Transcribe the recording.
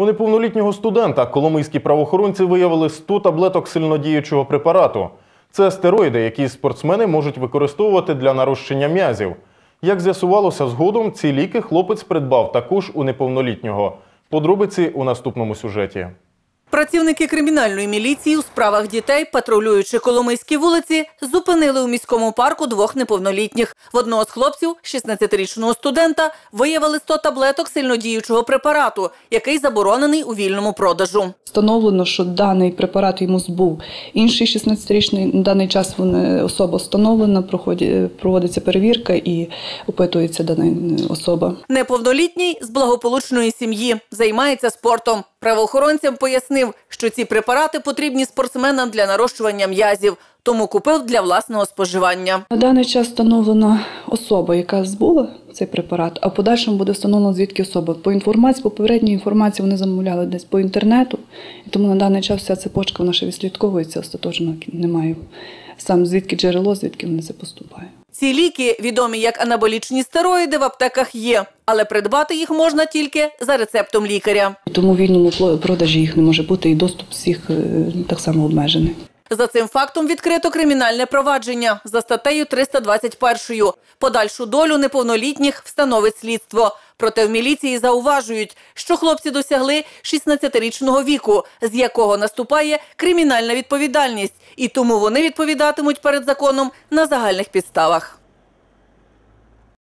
У неповнолітнього студента коломийські правоохоронці виявили 100 таблеток сильнодіючого препарату. Це стероїди, які спортсмени можуть використовувати для нарощення м'язів. Як з'ясувалося згодом, ці ліки хлопець придбав також у неповнолітнього. Подробиці у наступному сюжеті. Працівники кримінальної міліції у справах дітей, патрулюючи Коломийські вулиці, зупинили у міському парку двох неповнолітніх. В одного з хлопців, 16-річного студента, виявили 100 таблеток сильнодіючого препарату, який заборонений у вільному продажу. Встановлено, що даний препарат йому збув. Інший 16-річний на даний час вони- особа встановлена, проході- проводиться перевірка і опитується дана особа. Неповнолітній з благополучної сім'ї займається спортом. Правоохоронцям пояснив, що ці препарати потрібні спортсменам для нарощування м'язів, тому купив для власного споживання. На даний час встановлена особа, яка збула цей препарат, а в подальшому буде встановлено звідки особа. По інформації, по попередній інформації вони замовляли десь по інтернету, і тому на даний час вся цепочка вона ще відслідковується остаточно немає. Сам звідки джерело, звідки вони це поступає. Ці ліки, відомі як анаболічні стероїди, в аптеках є, але придбати їх можна тільки за рецептом лікаря. Тому в вільному продажі їх не може бути, і доступ всіх е, так само обмежений. За цим фактом відкрито кримінальне провадження за статтею 321. Подальшу долю неповнолітніх встановить слідство. Проте в міліції зауважують, що хлопці досягли 16-річного віку, з якого наступає кримінальна відповідальність, і тому вони відповідатимуть перед законом на загальних підставах.